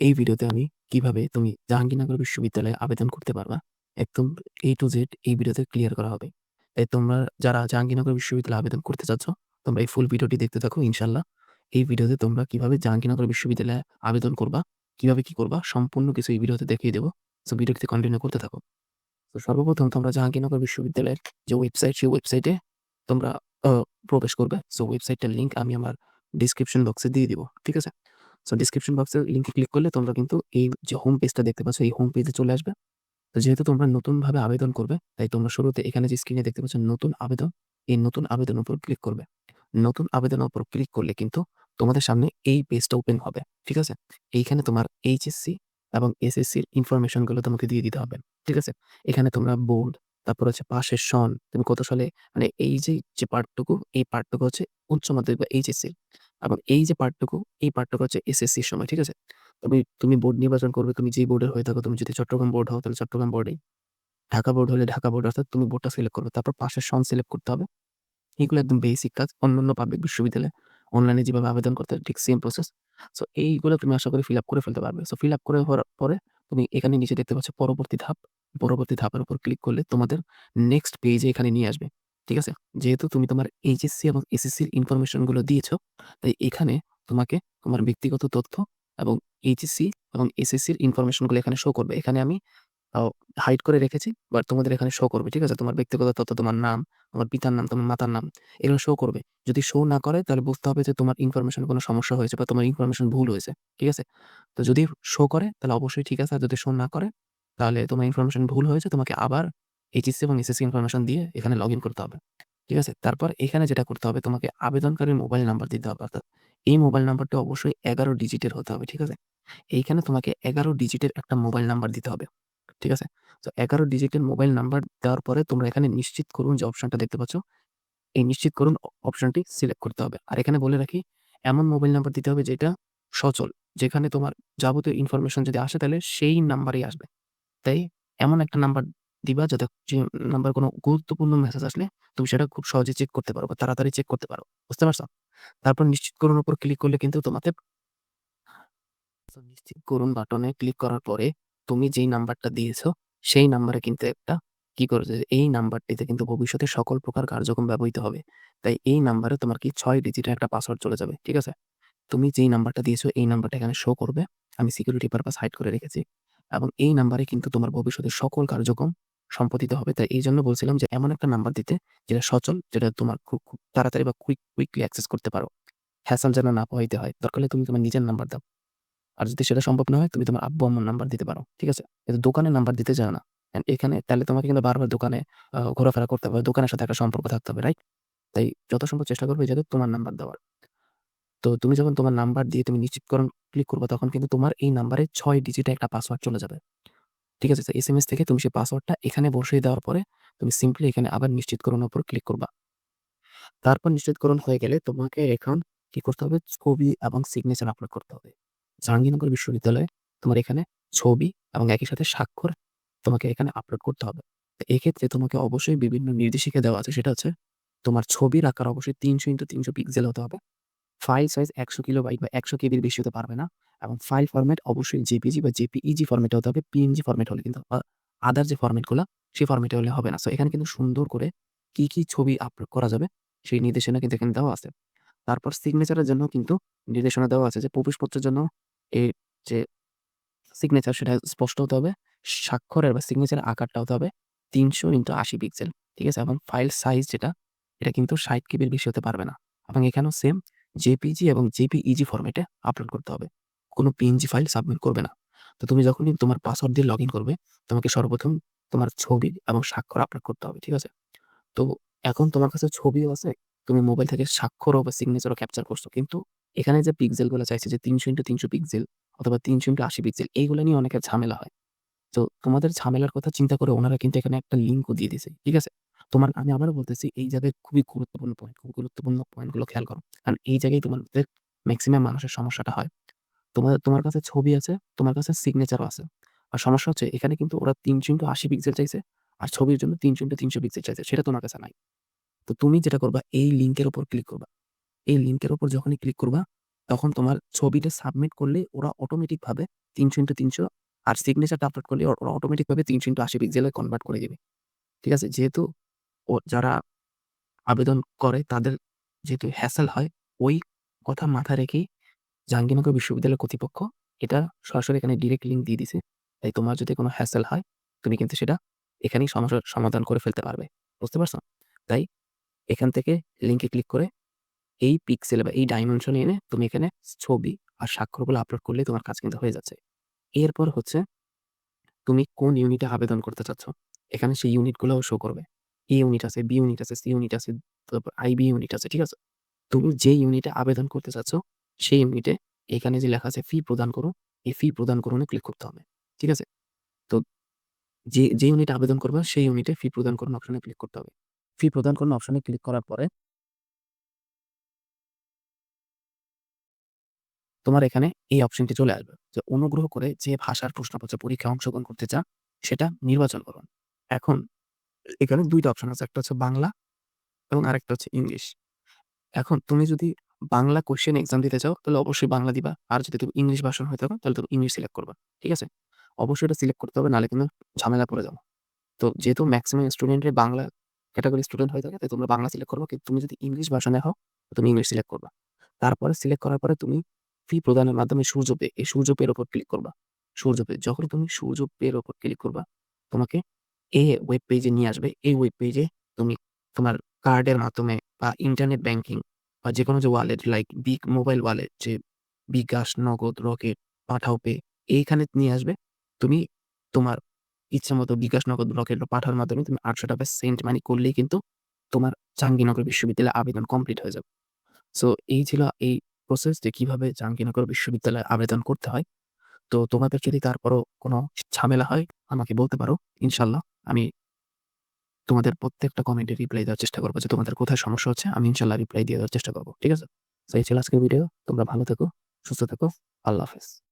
এই ভিডিওতে আমি কীভাবে তুমি জাহাঙ্গীরনগর বিশ্ববিদ্যালয়ে আবেদন করতে পারবা, একদম A to Z এই ভিডিওতে ক্লিয়ার করা হবে। তাই তোমরা যারা জাহাঙ্গীরনগর বিশ্ববিদ্যালয়ে আবেদন করতে চাচ্ছ, তোমরা এই ফুল ভিডিওটি দেখতে থাকো ইনশাআল্লাহ। এই ভিডিওতে তোমরা কীভাবে জাহাঙ্গীরনগর বিশ্ববিদ্যালয়ে আবেদন করবা, কীভাবে কি করবা সম্পূর্ণ কিছু এই ভিডিওতে দেখিয়ে দেবো সো ভিডিওটিতে কন্টিনিউ করতে থাকো। তো সর্বপ্রথম তোমরা জাহাঙ্গীরনগর বিশ্ববিদ্যালয়ের যে ওয়েবসাইট, সেই ওয়েবসাইটে তোমরা প্রবেশ করবে। সো ওয়েবসাইটটার লিঙ্ক আমি আমার ডেসক্রিপশন বক্সে দিয়ে দিব। ঠিক আছে? সো ডেসক্রিপশন বক্সের লিঙ্কে ক্লিক করলে তোমরা কিন্তু এই যে হোম পেজটা দেখতে পাচ্ছ, এই হোম পেজে চলে আসবে। তো যেহেতু তোমরা নতুনভাবে আবেদন করবে, তাই তোমরা শুরুতে এখানে যে স্ক্রিনে দেখতে পাচ্ছ নতুন আবেদন, এই নতুন আবেদনের উপর ক্লিক করবে। নতুন আবেদনের উপর ক্লিক করলে কিন্তু তোমাদের সামনে এই পেজটা ওপেন হবে। ঠিক আছে? এইখানে তোমার এইচএসসি এবং এসএসসির ইনফরমেশনগুলো তোমাকে দিয়ে দিতে হবে। ঠিক আছে? এখানে তোমরা বোর্ড, তারপর হচ্ছে পাশের সন, তুমি কত সালে মানে এই যে, যে পার্টটুকু, এই পার্টটুকু হচ্ছে উচ্চ মাধ্যমিক বা এইচএসসি এবং এই যে পার্টটুকু, এই পার্টটুকু হচ্ছে এসএসসির সময়। ঠিক আছে? তুমি, তুমি বোর্ড নির্বাচন করবে, তুমি যেই বোর্ডের হয়ে থাকো, তুমি যদি চট্টগ্রাম বোর্ড হও, তাহলে চট্টগ্রাম বোর্ডেই। ঢাকা বোর্ড হলে ঢাকা বোর্ড অর্থাৎ তুমি বোর্ডটা সিলেক্ট করবে। তারপর পাশের সন সিলেক্ট করতে হবে। এগুলো একদম বেসিক কাজ। অন্যান্য পাবলিক বিশ্ববিদ্যালয়ে অনলাইনে যেভাবে আবেদন করতে ঠিক সেম প্রসেস। সো এইগুলো তুমি আশা করি ফিল আপ করে ফেলতে পারবে। সো ফিল আপ করে পরে তুমি এখানে নিচে দেখতে পাচ্ছ পরবর্তী ধাপ। পরবর্তী ধাপের উপর ক্লিক করলে তোমাদের নেক্সট পেজে এখানে নিয়ে আসবে। ঠিক আছে? যেহেতু তুমি তোমার এইচএসসি এবং এসএসসির ইনফরমেশনগুলো দিয়েছ, তাই এখানে তোমাকে তোমার ব্যক্তিগত তথ্য এবং এইচএসসি এবং এসএসসির ইনফরমেশনগুলো এখানে শো করবে। এখানে আমি হাইড করে রেখেছি। বাট তোমাদের এখানে শো করবে। ঠিক আছে? তোমার ব্যক্তিগত তথ্য, তোমার নাম, তোমার পিতার নাম, তোমার মাতার নাম এগুলো শো করবে। যদি শো না করে তাহলে বুঝতে হবে যে তোমার ইনফরমেশন কোনো সমস্যা হয়েছে বা তোমার ইনফরমেশন ভুল হয়েছে। ঠিক আছে? তো যদি শো করে তাহলে অবশ্যই ঠিক আছে। আর যদি শো না করে তাহলে তোমার ইনফরমেশন ভুল হয়েছে। তোমাকে আবার এইচএসসি এবং এসএসসি ইনফরমেশন দিয়ে এখানে লগইন করতে হবে। ঠিক আছে? তারপর এখানে যেটা করতে হবে, তোমাকে আবেদনকারীর মোবাইল নাম্বার দিতে হবে। অর্থাৎ এই মোবাইল নাম্বারটা অবশ্যই ১১ ডিজিটের হতে হবে। ঠিক আছে? এইখানে তোমাকে ১১ ডিজিটের একটা মোবাইল নাম্বার দিতে হবে। ঠিক আছে? তো ১১ ডিজিটের মোবাইল নাম্বার দেওয়ার পরে তোমরা এখানে নিশ্চিত করুন যে অপশনটা দেখতে পাচ্ছ। এই নিশ্চিত করুন অপশনটি সিলেক্ট করতে হবে। আর এখানে বলে রাখি, এমন মোবাইল নাম্বার দিতে হবে যেটা সচল। যেখানে তোমার যাবতীয় ইনফরমেশন যদি আসে তাহলে সেই নাম্বারেই আসবে। তাই এমন একটা নাম্বার দিবা যাতে যে নাম্বার কোনো গুরুত্বপূর্ণ মেসেজ আসলে তুমি সেটা খুব সহজে চেক করতে পারো বা তাড়াতাড়ি চেক করতে পারো। বুঝতে পারছ? তারপর নিশ্চিত করুন উপর ক্লিক করলে কিন্তু তোমাকে সো নিশ্চিত করুন বাটনে ক্লিক করার পরে তুমি যেই নাম্বারটা দিয়েছ, সেই নাম্বারে কিন্তু একটা কি করেছে এই নাম্বারটিতে কিন্তু ভবিষ্যতে সকল প্রকার কার্যক্রম ব্যবহৃত হবে। তাই এই নাম্বারে তোমার কি ছয় ডিজিটের একটা পাসওয়ার্ড চলে যাবে। ঠিক আছে? তুমি যেই নাম্বারটা দিয়েছ এই নাম্বারটা এখানে শো করবে। আমি সিকিউরিটি পারপাস হাইড করে রেখেছি। এবং এই নাম্বারে কিন্তু তোমার ভবিষ্যতের সকল কার্যক্রম সম্পাদিত হবে। তাই এই জন্য বলছিলাম যে এমন একটা নাম্বার দিতে যেটা সচল, যেটা তোমার খুব, খুব তাড়াতাড়ি বা কুইক কুইকলি অ্যাক্সেস করতে পারো। হ্যাসেল যেন না পোহাইতে হয়। দরকার হলে তুমি তোমার নিজের নাম্বার দাও। আর যদি সেটা সম্ভব না হয় তুমি তোমার আব্বু-আম্মুর নাম্বার দিতে পারো। ঠিক আছে? কিন্তু দোকানের নাম্বার দিতে যেও না। এখানে তাহলে তোমাকে কিন্তু বারবার দোকানে ঘোরাফেরা করতে হবে। দোকানের সাথে একটা সম্পর্ক থাকতে হবে। রাইট? তাই যত সম্ভব চেষ্টা করবে যাতে তোমার নাম্বার দেওয়ার। তো তুমি যখন তোমার নাম্বার দিয়ে তুমি নিশ্চিতকরণ ক্লিক করবা তখন কিন্তু তোমার এই নাম্বারে ৬ ডিজিটের একটা পাসওয়ার্ড চলে যাবে। ঠিক আছে? তো এসএমএস থেকে তুমি সেই পাসওয়ার্ডটা এখানে বসিয়ে দেওয়ার পরে তুমি সিম্পলি এখানে আবার নিশ্চিতকরণের উপর ক্লিক করবা। তারপর নিশ্চিতকরণ হয়ে গেলে তোমাকে এখন কি করতে হবে? ছবি এবং সিগনেচার আপলোড করতে হবে। জাহাঙ্গীরনগর বিশ্ববিদ্যালয়ে তোমার এখানে ছবি এবং একই সাথে স্বাক্ষর তোমাকে এখানে আপলোড করতে হবে। এক্ষেত্রে তোমাকে অবশ্যই বিভিন্ন নির্দেশিকা দেওয়া আছে। সেটা হচ্ছে তোমার ছবির আকার অবশ্যই ৩০০ ইন্টু ৩০০ পিক্সেল হতে হবে। ফাইল সাইজ ১০০ কিলোবাইট বা ১০০ কেবির বেশি হতে পারবে না। এবং ফাইল ফরম্যাট অবশ্যই জেপিজি বা জেপিইজি ফরম্যাটে হতে হবে। পিএনজি ফরম্যাট হলে কিন্তু আদার যে ফরম্যাটগুলা সেই ফরম্যাটে হলে হবে না। সো এখানে কিন্তু সুন্দর করে কি, কি ছবি আপলোড করা যাবে সেই নির্দেশনা কিন্তু এখানে দেওয়া আছে। তারপর সিগনেচারের জন্য কিন্তু নির্দেশনা দেওয়া আছে যে প্রবেশপত্রের জন্য এর যে সিগনেচার সেটা স্পষ্ট হতে হবে। স্বাক্ষরের বা সিগনেচারের আকারটা হতে হবে ৩০০ ইন্টু ৮০ পিক্সেল। ঠিক আছে? এবং ফাইল সাইজ যেটা এটা কিন্তু ৬০ কেবির বেশি হতে পারবে না। এবং এখানেও সেম জেপিজি এবং জেপিইজি ফরম্যাটে আপলোড করতে হবে। কোনো পিএনজি ফাইল সাবমিট করবে না। তো তুমি যখনই তোমার পাসওয়ার্ড দিয়ে লগইন করবে তোমাকে সর্বপ্রথম তোমার ছবি এবং স্বাক্ষর আপলোড করতে হবে। ঠিক আছে? তো এখন তোমার কাছে ছবিও আছে। তুমি মোবাইল থেকে স্বাক্ষরও বা সিগনেচারও ক্যাপচার করছ। কিন্তু এখানে যে পিক্সেলগুলো চাইছে যে ৩০০ ইন্টু ৩০০ পিক্সেল অথবা ৩০০ ইন্টু ৮০ পিক্সেল এইগুলা নিয়ে অনেকের ঝামেলা হয়। তো তোমাদের ঝামেলার কথা চিন্তা করে ওনারা কিন্তু এখানে একটা লিঙ্কও দিয়ে দিয়েছে ঠিক আছে? তোমার আমি আবারও বলতেছি এই জায়গায় খুবই গুরুত্বপূর্ণ পয়েন্ট, খুব গুরুত্বপূর্ণ পয়েন্টগুলো খেয়াল করো। কারণ এই জায়গায় তোমাদের ম্যাক্সিমাম মানুষের সমস্যাটা হয়। তোমার তোমার কাছে ছবি আছে, তোমার কাছে সিগনেচারও আছে। আর সমস্যা হচ্ছে এখানে কিন্তু ওরা ৩০০ ইন্টু ৮০ পিক্সেল চাইছে। আর ছবির জন্য ৩০০ ইন্টু ৩০০ পিক্সেল চাইছে। সেটা তোমার কাছে নাই। তো তুমি যেটা করবা এই লিঙ্কের ওপর ক্লিক করবা। এই লিঙ্কের ওপর যখনই ক্লিক করবা তখন তোমার ছবিটা সাবমিট করলে ওরা অটোমেটিকভাবে ৩০০ × ৩০০ আর সিগনেচারটা আপলোড করলে ওরা অটোমেটিকভাবে ৩০০ × ৮০ পিক্সেলে কনভার্ট করে দেবে ঠিক আছে? যেহেতু ও যারা আবেদন করে তাদের যেহেতু হ্যাসেল হয়, ওই কথা মাথায় রেখেই জাহাঙ্গীরনগর বিশ্ববিদ্যালয় কর্তৃপক্ষ এটা সরাসরি এখানে ডিরেক্ট লিঙ্ক দিয়ে দিছে। তাই তোমার যদি কোনো হ্যাসেল হয়, তুমি কিন্তু সেটা এখানেই সমস্যার সমাধান করে ফেলতে পারবে। বুঝতে পারছ? তাই এখান থেকে লিঙ্কে ক্লিক করে এই পিক্সেল বা এই ডাইমেনশন এনে তুমি এখানে ছবি আর স্বাক্ষরগুলো আপলোড করলে তোমার কাজ কিন্তু হয়ে যাচ্ছে। এরপর হচ্ছে তুমি কোন ইউনিটে আবেদন করতে চাচ্ছ, এখানে সেই ইউনিটগুলোও শো করবে। এ ইউনিট আছে, বি ইউনিট আছে, সি ইউনিট আছে, তারপর আইবি ইউনিট আছে। ঠিক আছে? তুমি যে ইউনিটে আবেদন করতে চাচ্ছ, সেই ইউনিটে এখানে যে লেখা আছে ফি প্রদান করুন, এই ফি প্রদান করুনে ক্লিক করতে হবে। ঠিক আছে? তো যে, যে ইউনিটে আবেদন করবা সেই ইউনিটে ফি প্রদান করুন অপশনে ক্লিক করতে হবে। ফি প্রদান করুন অপশনে ক্লিক করার পরে তোমার এখানে এই অপশনটি চলে আসবে যে অনুগ্রহ করে যে ভাষার প্রশ্নপত্র পরীক্ষায় অংশগ্রহণ করতে চান সেটা নির্বাচন করুন। এখন এখানে দুইটা অপশন আছে। একটা হচ্ছে বাংলা এবং আরেকটা হচ্ছে ইংলিশ। এখন তুমি যদি বাংলা কোয়েশ্চেন এক্সাম দিতে চাও তাহলে অবশ্যই বাংলা দিবা। আর যদি তুমি ইংলিশ ভার্সন হয়ে থাকো তাহলে তুমি ইংলিশ সিলেক্ট করবা। ঠিক আছে? অবশ্যই এটা সিলেক্ট করতে হবে নাহলে কিন্তু ঝামেলা পড়ে যাব। তো যেহেতু ম্যাক্সিমাম স্টুডেন্টের বাংলা ক্যাটাগরি স্টুডেন্ট হয়ে থাকে তাই তোমরা বাংলা সিলেক্ট করবা। কিন্তু তুমি যদি ইংলিশ ভার্সনে হও তুমি ইংলিশ সিলেক্ট করবা। তারপরে সিলেক্ট করার পরে তুমি ফি প্রদানের মাধ্যমে সূর্য পে, এই সূর্য পের উপর ক্লিক করবা। সূর্য পে। যখন তুমি সূর্য পের উপর ক্লিক করবা, তোমাকে এই ওয়েব পেজে নিয়ে আসবে। এই ওয়েব পেজে তুমি তোমার কার্ডের মাধ্যমে বা ইন্টারনেট ব্যাংকিং বা যেকোনো যে wallet like big mobile wallet যে বিকাশ, নগদ, রকেট, পাঠাও পে এইখানে নিয়ে আসবে। তুমি তোমার ইচ্ছা মতো বিকাশ, নগদ, রকেট বা পাঠাওর মাধ্যমে তুমি আটশো টাকা সেন্ট মানি করলেই কিন্তু তোমার জাহাঙ্গীরনগর বিশ্ববিদ্যালয়ে আবেদন কমপ্লিট হয়ে যাবে। সো এই ছিল এই প্রসেস যে কীভাবে জাহাঙ্গীরনগর বিশ্ববিদ্যালয়ে আবেদন করতে হয়। তো তোমাদের যদি তারপরও কোনো ঝামেলা হয় আমাকে বলতে পারো। ইনশাল্লাহ আমি তোমাদের প্রত্যেকটা কমেন্টে রিপ্লাই দেওয়ার চেষ্টা করব যে তোমাদের কোথায় সমস্যা হচ্ছে আমি ইনশাল্লাহ রিপ্লাই দিয়ে দেওয়ার চেষ্টা করব ঠিক আছে? তো এই ছিল আজকের ভিডিও। তোমরা ভালো থেকো, সুস্থ থেকো। আল্লাহ হাফেজ।